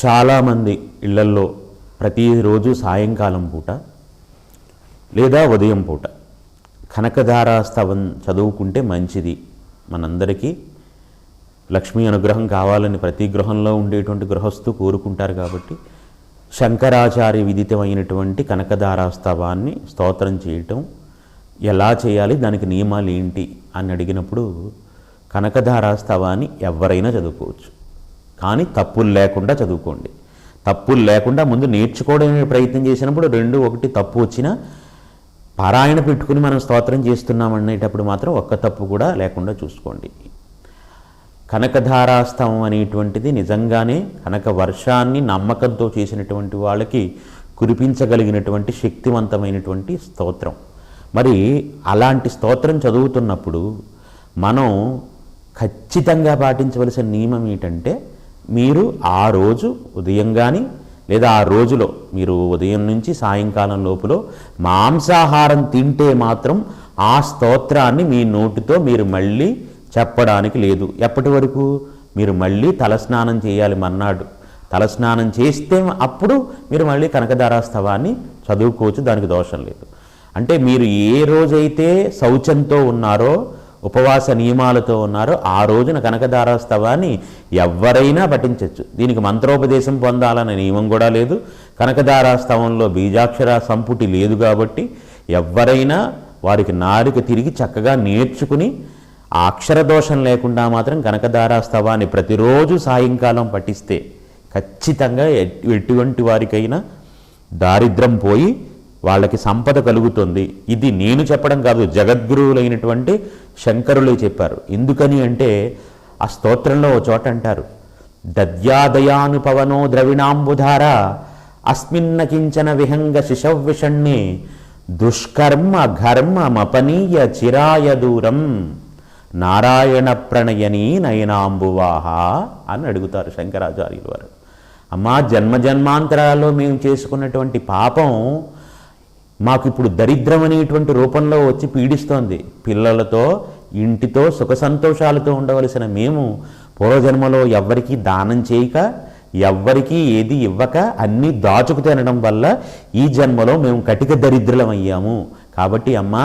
చాలామంది ఇళ్ళల్లో ప్రతిరోజు సాయంకాలం పూట లేదా ఉదయం పూట కనకధారాస్తవం చదువుకుంటే మంచిది. మనందరికీ లక్ష్మీ అనుగ్రహం కావాలని ప్రతి గృహంలో ఉండేటువంటి గృహస్థు కోరుకుంటారు కాబట్టి శంకరాచార్య విదితమైనటువంటి కనకధారాస్తవాన్ని స్తోత్రం చేయటం ఎలా చేయాలి దానికి నియమాలు ఏంటి అని అడిగినప్పుడు కనకధారాస్తవాన్ని ఎవరైనా చదువుకోవచ్చు. కానీ తప్పులు లేకుండా చదువుకోండి. తప్పులు లేకుండా ముందు నేర్చుకోవడానికి ప్రయత్నం చేసినప్పుడు రెండు ఒకటి తప్పు వచ్చినా పారాయణ పెట్టుకుని మనం స్తోత్రం చేస్తున్నామనేటప్పుడు మాత్రం ఒక్క తప్పు కూడా లేకుండా చూసుకోండి. కనకధారాస్తవం అనేటువంటిది నిజంగానే కనక వర్షాన్ని నమ్మకంతో చేసినటువంటి వాళ్ళకి కురిపించగలిగినటువంటి శక్తివంతమైనటువంటి స్తోత్రం. మరి అలాంటి స్తోత్రం చదువుతున్నప్పుడు మనం ఖచ్చితంగా పాటించవలసిన నియమం ఏంటంటే మీరు ఆ రోజు ఉదయం కానీ లేదా ఆ రోజులో మీరు ఉదయం నుంచి సాయంకాలం లోపల మాంసాహారం తింటే మాత్రం ఆ స్తోత్రాన్ని మీ నోటితో మీరు మళ్ళీ చెప్పడానికి లేదు. ఎప్పటి వరకు? మీరు మళ్ళీ తలస్నానం చేయాలి మన్నాడు తలస్నానం చేస్తే అప్పుడు మీరు మళ్ళీ కనకధారాస్తవాన్ని చదువుకోవచ్చు దానికి దోషం లేదు. అంటే మీరు ఏ రోజైతే శౌచంతో ఉన్నారో ఉపవాస నియమాలతో ఉన్నారో. ఆ రోజున కనకదారాస్తవాన్ని ఎవరైనా పఠించవచ్చు దీనికి మంత్రోపదేశం పొందాలనే నియమం కూడా లేదు. కనకదారాస్తవంలో బీజాక్షర సంపుటి లేదు కాబట్టి ఎవరైనా వారికి నారిక తిరిగి చక్కగా నేర్చుకుని ఆ అక్షర దోషం లేకుండా మాత్రం కనకదారాస్తవాన్ని ప్రతిరోజు సాయంకాలం పఠిస్తే ఖచ్చితంగా ఎటువంటి వారికైనా దారిద్రం పోయి వాళ్ళకి సంపద కలుగుతుంది. ఇది నేను చెప్పడం కాదు జగద్గురువులైనటువంటి శంకరులే చెప్పారు. ఎందుకని అంటే ఆ స్తోత్రంలో ఓ చోట అంటారు దద్యాదయానుపవనో ద్రవిణాంబుధార అస్మిన్న కించన విహంగ శిశవ్విషణ్ణి దుష్కర్మ ఘర్మ మపనీయ చిరాయ దూరం నారాయణ ప్రణయని నయనాంబువాహ అని అడుగుతారు శంకరాచార్యులు వారు. అమ్మా జన్మ జన్మాంతరాల్లో మేము చేసుకున్నటువంటి పాపం మాకు ఇప్పుడు దరిద్రం అనేటువంటి రూపంలో వచ్చి పీడిస్తోంది. పిల్లలతో ఇంటితో సుఖ సంతోషాలతో ఉండవలసిన మేము పూర్వజన్మలో ఎవ్వరికీ దానం చేయక ఎవ్వరికీ ఏది ఇవ్వక అన్నీ దాచుకు తినడం వల్ల ఈ జన్మలో మేము కటిక దరిద్రులం అయ్యాము. కాబట్టి అమ్మా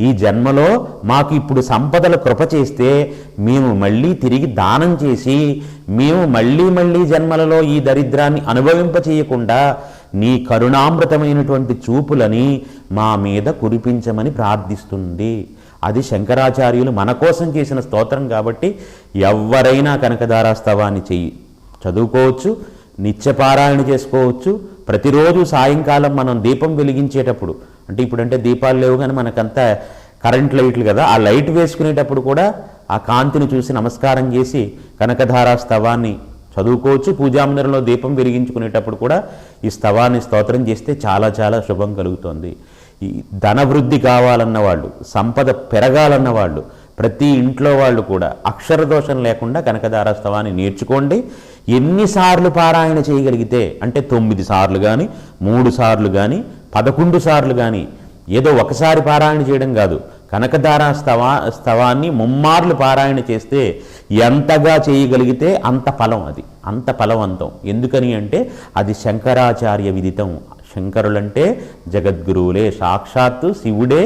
ఈ జన్మలో మాకు ఇప్పుడు సంపదల కృప చేస్తే మేము మళ్ళీ తిరిగి దానం చేసి మేము మళ్ళీ మళ్ళీ జన్మలలో ఈ దరిద్రాన్ని అనుభవింప చేయకుండా నీ కరుణామృతమైనటువంటి చూపులని మా మీద కురిపించమని ప్రార్థిస్తుంది. అది శంకరాచార్యులు మన కోసం చేసిన స్తోత్రం కాబట్టి ఎవరైనా కనకధారాస్తవాన్ని చెయ్యి. చదువుకోవచ్చు నిత్యపారాయణ చేసుకోవచ్చు. ప్రతిరోజు సాయంకాలం మనం దీపం వెలిగించేటప్పుడు అంటే ఇప్పుడంటే దీపాలు లేవు కానీ మనకంతా కరెంట్ లైట్లు కదా ఆ లైట్ వేసుకునేటప్పుడు కూడా ఆ కాంతిని చూసి నమస్కారం చేసి కనకధారా స్తవాన్ని చదువుకోవచ్చు. పూజామందిరంలో దీపం వెలిగించుకునేటప్పుడు కూడా ఈ స్తవాన్ని స్తోత్రం చేస్తే చాలా చాలా శుభం కలుగుతుంది. ఈ ధనవృద్ధి కావాలన్న వాళ్ళు సంపద పెరగాలన్న వాళ్ళు ప్రతి ఇంట్లో వాళ్ళు కూడా అక్షర దోషం లేకుండా కనకధారా స్తవాన్ని నేర్చుకోండి. ఎన్నిసార్లు పారాయణ చేయగలిగితే అంటే తొమ్మిది సార్లు కానీ మూడు సార్లు కానీ పదకొండు సార్లు కానీ ఏదో ఒకసారి పారాయణ చేయడం కాదు. కనకధార స్తవా స్తవాన్ని ముమ్మార్లు పారాయణ చేస్తే ఎంతగా చేయగలిగితే అంత ఫలం అది అంత ఫలవంతం. ఎందుకని అంటే అది శంకరాచార్య విదితం. శంకరులంటే జగద్గురువులే సాక్షాత్తు శివుడే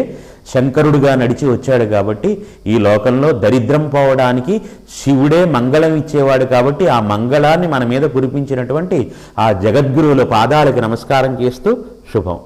శంకరుడుగా నడిచి వచ్చాడు కాబట్టి ఈ లోకంలో దరిద్రం పోవడానికి శివుడే మంగళం ఇచ్చేవాడు కాబట్టి ఆ మంగళాన్ని మన మీద కురిపించినటువంటి ఆ జగద్గురువుల పాదాలకు నమస్కారం చేస్తూ శుభం.